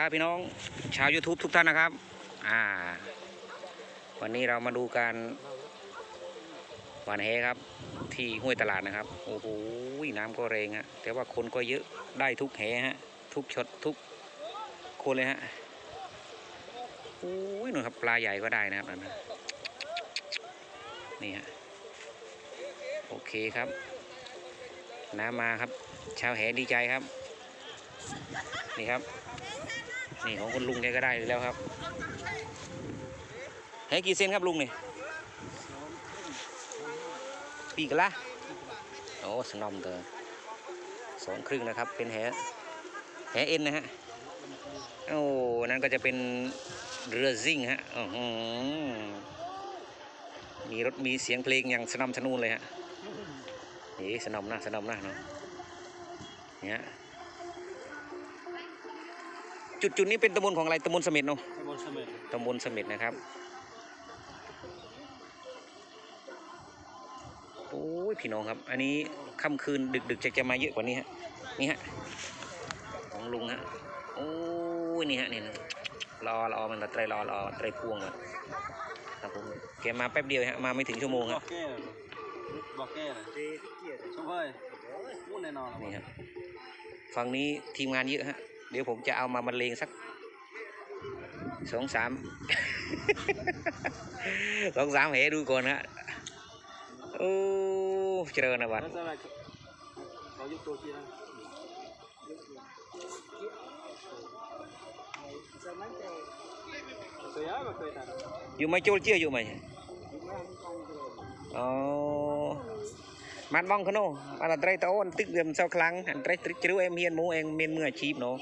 ครับพี่น้องชาว YouTube ทุกท่านนะครับ อ่า วันนี้เรามาดูการหวานแหครับ ที่ห้วยตลาดนะครับ โอ้โหน้ำก็แรงฮะแต่ว่าคนก็เยอะได้ทุกแหฮะทุกช็อตทุกคนเลยฮะโอ้ยนู่นครับปลาใหญ่ก็ได้นะครับนั่นนะนี่ฮะโอเคครับ น้ำมาครับ ชาวแหดีใจครับ นี่ครับ นี่ของคุณลุงแกก็ได้แล้วครับแหกี่เซนครับลุงนี่ปีกละโอ้สนอมเตอสองครึ่งนะครับ เป็นแหแหเอ็นนะฮะโอ้นั่นก็จะเป็นเรือซิ่งฮะอือมีรถมีเสียงเพลงอย่างสนอมสนูนเลยฮะนี่สนอมนะสนอมนะเนาะเนี่ย จุดจุดนี้เป็นตำบลของอะไรตำบลเสม็ดเนาะตำบลเสม็ดตำบลเสม็ดนะครับโอ้ยพี่น้องครับ อันนี้ค่ำคืนดึกดึกๆจะจะมาเยอะกว่านี้ฮะนี่ฮะของลุงฮะโอ้ยนี่ฮะนี่นะรอรอมันตะไตรรอรอไตรพวงอะครับผมแกมาแป๊บเดียวฮะมาไม่ถึงชั่วโมงบอฮะกแก้บอกแก้เลยชมเฮ้ยพูดแน่นอนนี่ฮะฝั่งนี้ทีมงานเยอะฮะเดี๋ยวผมจะเอามาบรรเลงสักสองสามสองสามเหดูก่อนฮะโอ้เจริญนะบัดแล้วจะอะไรเขายกตัวทีนะเคยอะก็เคยทำอยู่ไหม่โจลเจียอยู่ไหมอ๋อ มันบ้องขโนมันอะไรตะโอนตึกเดือมเศร้าครั้งอันไรตรึกจิ๋วเอ็มเฮียนมูเองเมียนมืออาชีพเนาะ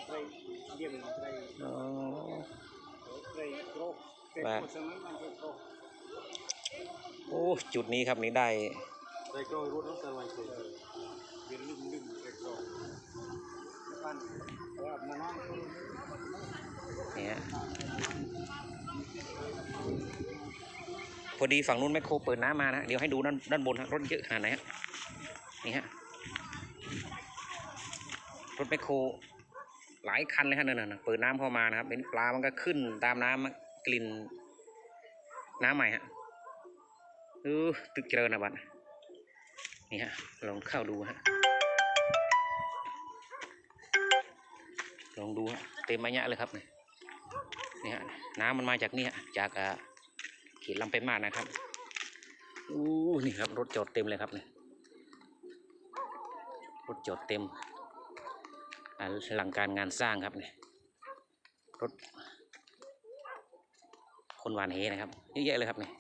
โอ้จุดนี้ครับนี่ได้เนลุ่มลุ่มไรก็ปั้นว่ามานั่ง นี่ฮะพ อดีฝั่งนู้นแมคโครเปิดน้ำมานะ เดี๋ยวให้ดูด้านด้านบนฮะรถเยอะขนาดไหนฮะนี่ฮะรถแมคโครหลายคันเลยฮะนั่นน่ะเปิดน้ำเข้ามานะครับเป็นปลามันก็ขึ้นตามน้ำอะกลิ่นน้ำใหม่ฮะเออตึกเจริญนะบัดนี่ฮะลองเข้าดูฮะลองดูฮะเต็มมายะเลยครับนี่ฮะน้ำมันมาจากนี่ฮะจากอ่า ขตลำเป็นมากนะครับอู้นี่ครับรถจอดเต็มเลยครับเนี่ยรถจอดเต็มหลังการงานสร้างครับเนี่ยรถคนหวานเฮนะครับเยอะแยะเลยครับเนี่ย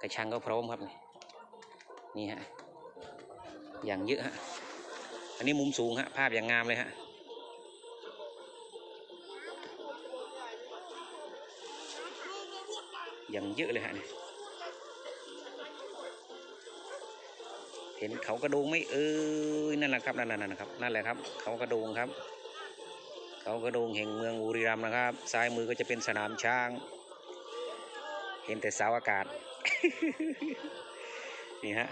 กระชังก็พร้อมครับเนี่ยนี่ฮะอย่างเยอะฮะอันนี้มุมสูงฮะภาพอย่างงามเลยฮะ อย่างเยอะเลยฮะเห็นเขากระโดงไหม่เอ้ยนั่นแหละครับนั่นนั่นนะครับนั่นแหละครับ เขากระโดงครับ เขากระโดงแห่งเมืองบุรีรัมย์นะครับ ซ้ายมือก็จะเป็นสนามช้าง เห็นแต่เสาอากาศนี่ฮะ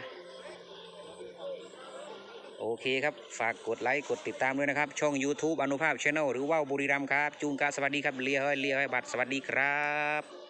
โอเคครับ ฝากกดไลค์ กดติดตามด้วยนะครับ ช่อง YouTube อนุภาพช anel หรือว่าบุรีรัมย์ครับ จูงกาสวัสดีครับ เลียเฮ้ยเลียเฮ้ยบัตรสวัสดีครับ